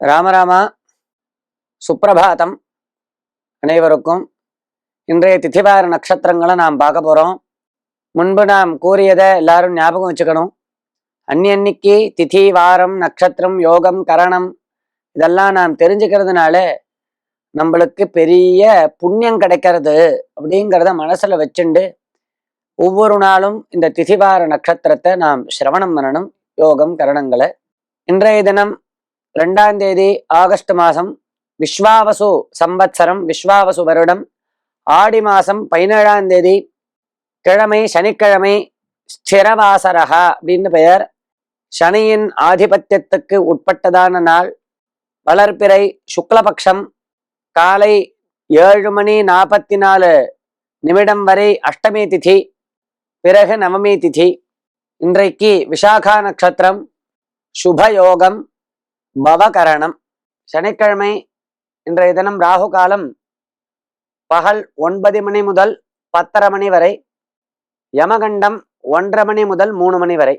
ராமராமா சுப்பிரபாதம் அனைவருக்கும் இன்றைய திதிவார நட்சத்திரங்களை நாம் பார்க்க போகிறோம் முன்பு நாம் கூறியதை எல்லாரும் ஞாபகம் வச்சுக்கணும். அன்னன்னைக்கு திதி வாரம் நட்சத்திரம் யோகம் கரணம் இதெல்லாம் நாம் தெரிஞ்சுக்கிறதுனால நம்மளுக்கு பெரிய புண்ணியம் கிடைக்கிறது அப்படிங்கிறத மனசில் வச்சுண்டு ஒவ்வொரு நாளும் இந்த திதிவார நட்சத்திரத்தை நாம் சிரவணம் பண்ணணும். யோகம் கரணங்களை இன்றைய தினம் ரெண்டாம் தேதி ஆகஸ்ட் மாதம் விஸ்வாவசு சம்பத்சரம் விஸ்வாவசு வருடம் ஆடி மாதம் பதினேழாம் தேதி கிழமை சனிக்கிழமை ஸ்திரவாசரகா அப்படின்னு பெயர் சனியின் ஆதிபத்தியத்துக்கு உட்பட்டதான நாள் வளர்ப்பிறை சுக்லபக்ஷம் காலை ஏழு மணி நாற்பத்தி நாலு நிமிடம் வரை அஷ்டமி திதி பிறகு நவமி திதி இன்றைக்கு விசாகா நட்சத்திரம் சுபயோகம் பவகரணம் சனிக்கிழமை இன்றைய தினம் ராகு காலம் பகல் ஒன்பது மணி முதல் பத்தரை மணி வரை யமகண்டம் ஒன்றரை மணி முதல் மூணு மணி வரை.